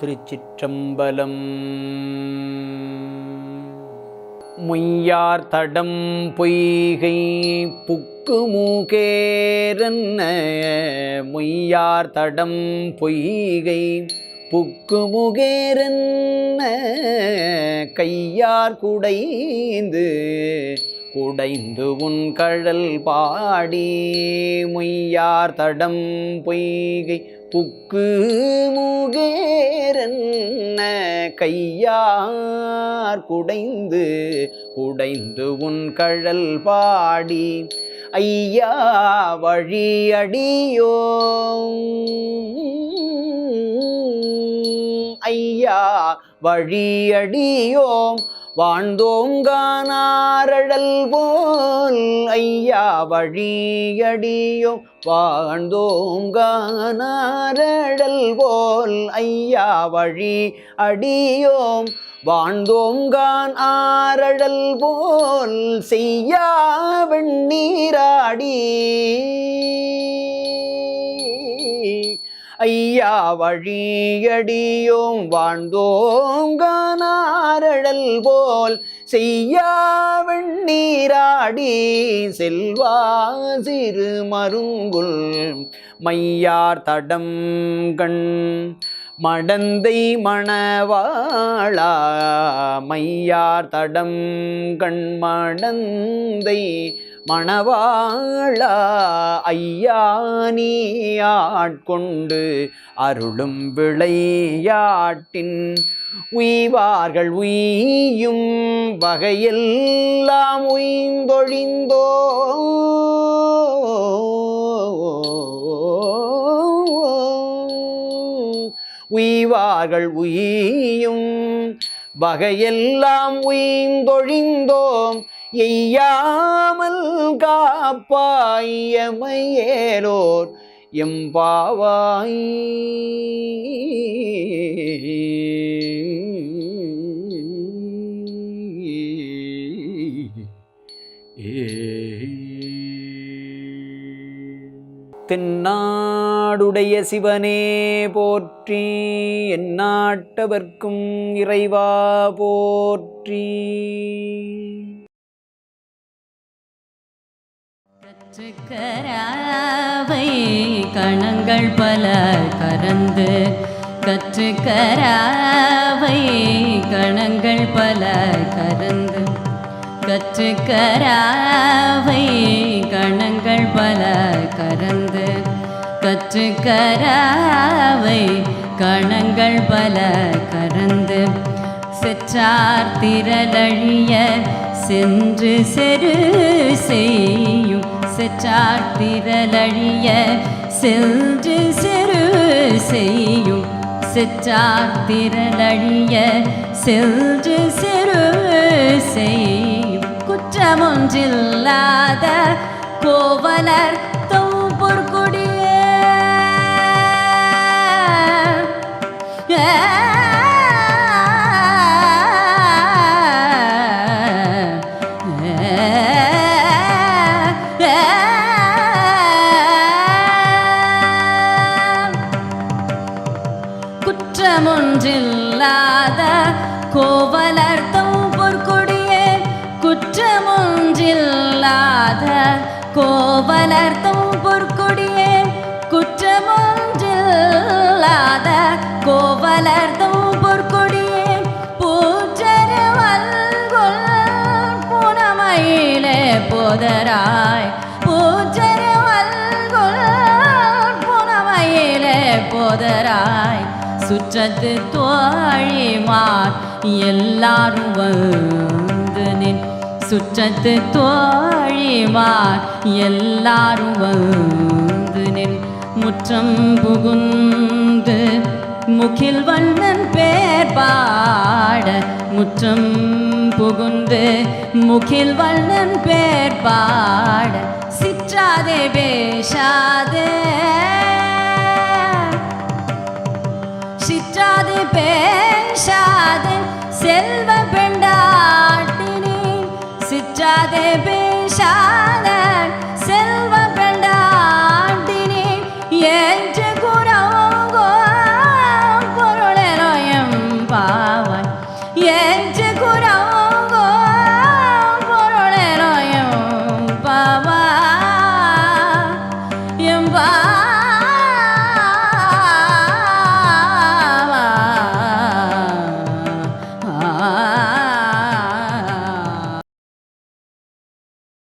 திருச்சிற்றம்பலம். முய்யார் தடம் பொய்கை புக்கு மூகேரன்ன? முய்யார் தடம் பொய்கை புக்கு முகேரன்ன? கையார் குடைந்து குடைந்து உன் கழல் பாடி மொய்யார் தடம் பொய்கை புக்கு முகேரன்ன கையார் குடைந்து குடைந்து உன் கழல் பாடி ஐயா வழியடியோ ஐயா வழியடியோம் வாழ்ந்தோங்கானாரழல் போல் ஐயா வழியடியோ வாழ்ந்தோங்கானாரழல் போல் ஐயா வழி அடியோம் வாழ்ந்தோங்கான் ஆரழல் போல் செய்யா வெண்ணீராடி. ஐயா வழியடியோம் வாழ்ந்தோங்கானாரழல் போல் செய்யா வெண்ணீராடி செல்வா சிறு மருங்குல் மையார் தடம் கண் மடந்தை மணவாளா மையார் தடம் கண் மடந்தை மணவாளா ஐயா ஆட்கொண்டு அருளும் விளையாட்டின் உய்வார்கள் உய்யும் வகையெல்லாம் உய்ந்தொழிந்தோ உய்வார்கள் உயியும். வகையெல்லாம் உயிந்தொழிந்தோம் எய்யாமல் காப்பாயமையேலோர் எம்பாவாய் தென்னாடுடைய சிவனே போற்றி எந்நாட்டவர்க்கும் இறைவா போற்றி. கற்றுக்கராவை கணங்கள் பல கறந்து கற்றுக்கராவை கணங்கள் பல கறந்து கற்றுக்கராவை கணங்கள் பல கறந்து. கற்று கற்றுக்கராவை கணங்கள் பல கறந்து செற்றார் திரளழிய சென்று செரு செய்யும். செற்றார் திரளழிய சென்று செரு செய்யும். செற்றார் திரளழிய சென்று செரு செய்யும். குற்றமொன்றில்லாத கோவலர் கோவலர்த்தும் பொற்கொடியே குற்றமொன்றில்லாத கோவலர்த்தும் பொற்கொடியே பூஜரு வல்கொல் புனமையிலே போதராய். பூஜரு வல்கொல் புனமையிலே போதராய். சுற்றத்து தோழிமார் எல்லாரும் வந்து சுற்றத்து தோழிமார் எல்லாரும் வந்து நின் முற்றம் புகுந்து முகில் வண்ணன் பேர் பாட முற்றம் புகுந்து முகில் வண்ணன் பேர் பாட சிற்றாதே பேசாதே sade bin şaner